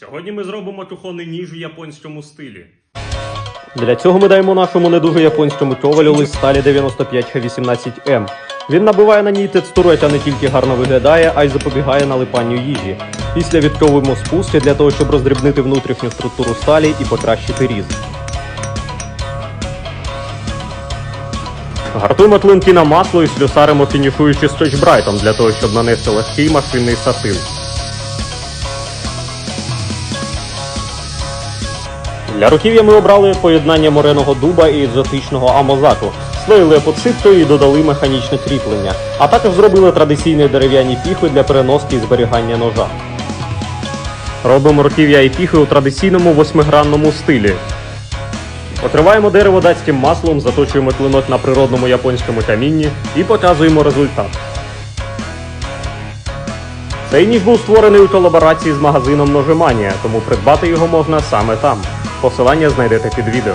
Сьогодні ми зробимо кухонний ніж у японському стилі. Для цього ми даємо нашому не дуже японському ковалю лист сталі 95Х18М. Він набиває на ній текстуру, яка не тільки гарно виглядає, а й запобігає налипанню їжі. Після відковуємо спуски для того, щоб роздрібнити внутрішню структуру сталі і покращити різ. Гартуємо клинки на масло і слюсаримо фінішуючи скотч-брайтом для того, щоб нанести легкий машинний сатин. Для руків'я ми обрали поєднання мореного дуба і екзотичного амозаку, слоїли епоцитою і додали механічне кріплення, а також зробили традиційні дерев'яні піхви для переноски і зберігання ножа. Робимо руків'я і піхи у традиційному восьмигранному стилі. Покриваємо дерево датським маслом, заточуємо клинок на природному японському камінні і показуємо результат. Цей ніж був створений у колаборації з магазином Ножеманія, тому придбати його можна саме там. Посилання знайдете під відео.